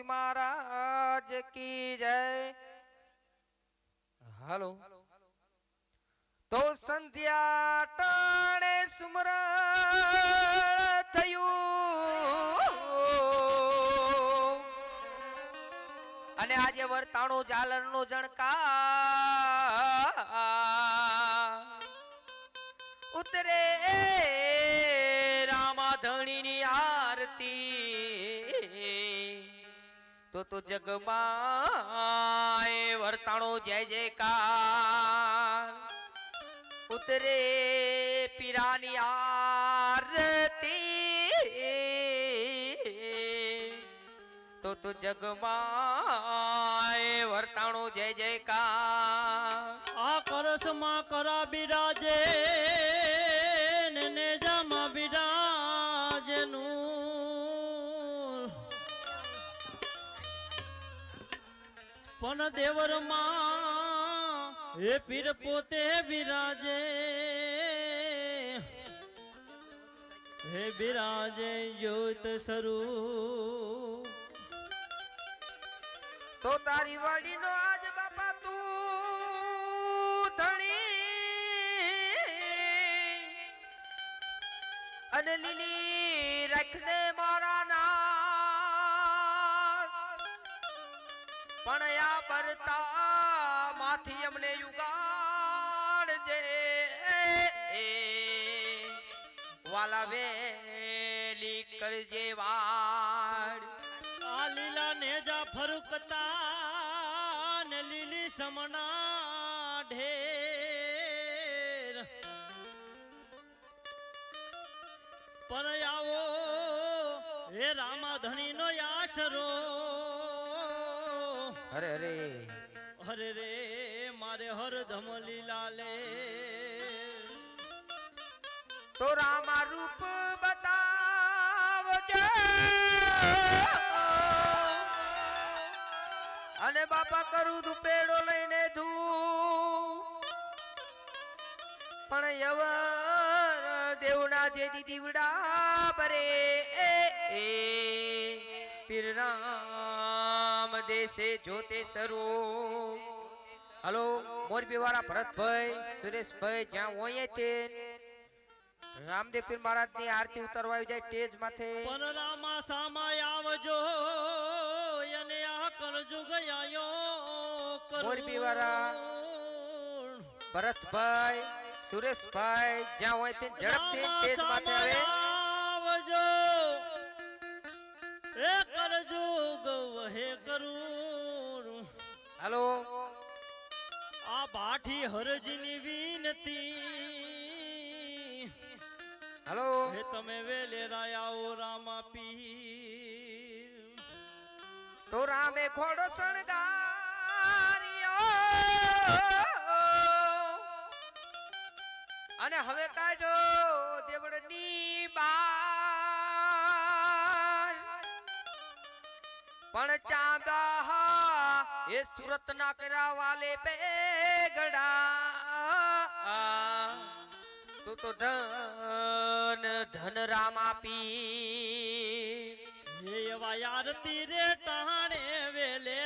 હનુમાનજી મહારાજ કી જય. હાલો. તો સંધ્યા ટાણે સુમરણ થયું. અને આજે વર્તાણો ઝાલર નો જણકા ઉતરે રામાધણીની આરતી. તો તો જગમાં વર્તાણો જય જયકાર. ઉતરે પીરાની આરતી. તો તો જગમાં વર્તાણો જય જયકાર. આ કરસમાં કરા બિરાજે, ને નેજામાં બિરાજે પણ દેવરમાં હે પીર પોતે બિરાજે. હે બિરાજે જ્યોત સ્વરૂપ. તો તારી વાડીનો આજ બાપા તું ધણી. અને લીલી રાખને મારા પણ આ પરતા માથી અમને યુગાડજે. વાલા વેલી કરજે વાડ. આ લીલા નેજા ફરુકતા ને લીલી સમના ઢેર. પર આવો હે રામાધણી નો આશરો અરે અરે. હરે રે મારે હરધમ લીલા લે. તો રામા રૂપ બતાવજો. અને બાપા કરું તું પેડો લઈને ધૂ પણ યવર દેવડા જે દીવડા પરે એ એ પીર રામ દેશે જોતે સરું હલો મોરબી વાળા ભરતભાઈ સુરેશભાઈ જ્યાં હોય તે. રામદેવ પીર મહારાજની આરતી ઉતરવા આવી જાય તેજ માથે. પણ સામાય આવજો અને આ કરજો ગયાયો મોરબી વાળા. ભરતભાઈ સુરેશભાઈ જ્યાં હોય તે ઝડપથી તેજ માથે આવે. આવજો એ કરજો ગવહે કરું હાલો. આ બાઠી હરજની વિનતી. હાલો. હે તમે વેલે રાયાઓ રામા પીર. તો રામે ખોડો શણગાર્યો. અને હવે કાઢો. એ સુરત ના કર્યા વાલે બેગડા. તું તો ધન ધન રામ આપી. હે એવા યારતી રે ટાણે વેલે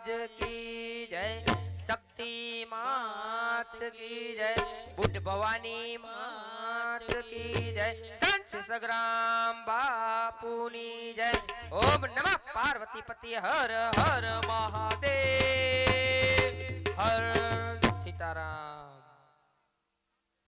મહારાજ કી જય શક્તિ માત કી જય બુદ્ધ ભવાની માત કી જય સંત સગ્રામ બાપુની જય ઓમ નમઃ પાર્વતી પતિ હર હર મહાદેવ હર સીતારામ